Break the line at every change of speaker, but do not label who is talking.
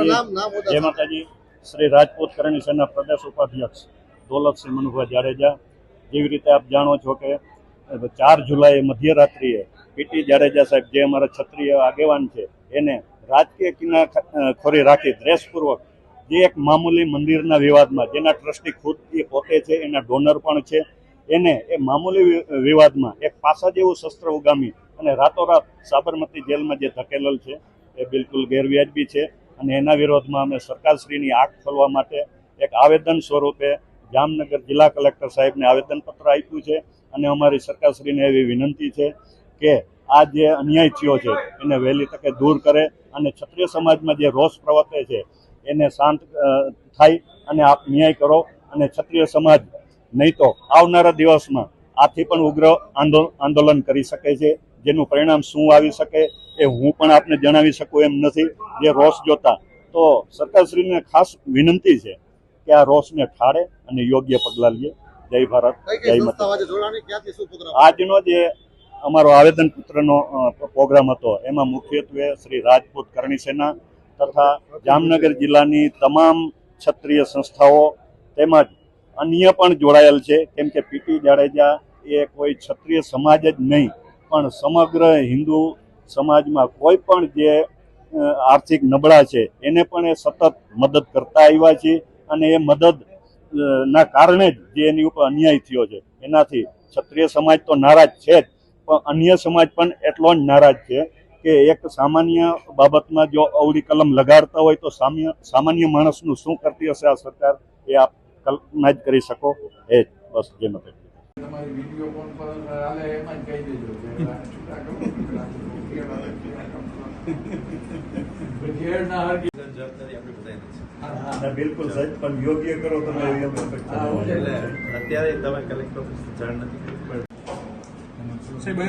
જય માતાજી. શ્રી રાજપૂત કરણી સેના પ્રદેશ ઉપાધ્યક્ષ દોલતસિંહ મનુભાઈ જાડેજા. જેવી રીતે આપ જાણો છો કે ચાર જુલાઈ મધ્યરાત્રિએ પીટી જાડેજા સાહેબ જે અમારા ક્ષત્રિય આગેવાન છે એને રાજકીય કિના ખોરી રાખી દ્રેસપૂર્વક જે એક મામૂલી મંદિરના વિવાદમાં જેના ટ્રસ્ટી ખુદ એ પોતે છે એના ડોનર પણ છે એને એ મામૂલી વિવાદમાં એક પાસા જેવું શસ્ત્ર ઉગામી અને રાતોરાત સાબરમતી જેલમાં જે ધકેલેલ છે એ બિલકુલ ગેરવ્યાજબી છે. અને એના વિરોધમાં અમે સરકારશ્રીની આંખ ખોલવા માટે એક આવેદન સ્વરૂપે જામનગર જિલ્લા કલેક્ટર સાહેબને આવેદનપત્ર આપ્યું છે અને અમારી સરકારશ્રીને એવી વિનંતી છે કે આ જે અન્યાય થયો છે, એને વહેલી તકે દૂર કરે અને ક્ષત્રિય સમાજમાં જે રોષ પ્રવર્તે છે, એને શાંત થાય અને આપ ન્યાય કરો અને ક્ષત્રિય સમાજ નહીં તો આવનારા દિવસમાં આથી પણ ઉગ્ર આંદો- આંદોલન કરી શકે છે, જેનું પરિણામ શું આવી શકે એ હું પણ આપને જણાવી શકું એમ નથી. જે રોષ જોતા તો સરકારશ્રીને ખાસ વિનંતી છે કે આ રોષને ઠાળે અને યોગ્ય પગલાં લે. જય ભારત જય માતા આજનો જે અમારો આવેદનપત્રનો અ, પ્રોગ્રામ હતો એમાં મુખ્યત્વે શ્રી રાજપૂત કરણી સેના તથા જામનગર જિલ્લાની તમામ ક્ષત્રિય સંસ્થાઓ તેમજ અન્ય પણ જોડાયેલ છે. કેમ કે પીટી જાડેજા એ કોઈ ક્ષત્રિય સમાજ જ નહીં પણ સમગ્ર હિન્દુ સમાજમાં કોઈ પણ જે આર્થિક નબળા છે, એને પણ એ સતત મદદ કરતા આવ્યા છે અને એ મદદ ના કારણે જ જે એની ઉપર અન્યાય થયો છે. એનાથી ક્ષત્રિય સમાજ તો નારાજ છે જ, પણ અન્ય સમાજ પણ એટલો જ નારાજ છે કે એક સામાન્ય બાબતમાં જો અવળી કલમ લગાડતા હોય તો સામ્ય, સામાન્ય માણસનું શું કરતી હશે આ સરકાર? એ આપ કલ્પના જ કરી શકો. એ બસ જે મતે
તમારી વિડીયો કોન્ફરન્સ હાલે એમાં જ કહી દેજો કે આ છૂટા કરો, છૂટા કરો. પછી એડ ના હરગી.
જવાબદારી આપણી બધાની છે
હા, હા.
બિલકુલ સાહેબ પણ યોગ્ય કરો તમે એવી અમે અપેક્ષા
હા,
રાખીએ
એટલે
છીએ.
અત્યારે તમે કલેક્ટર ઓફિસથી જાણ નથી કરી પણ
સાહેબ,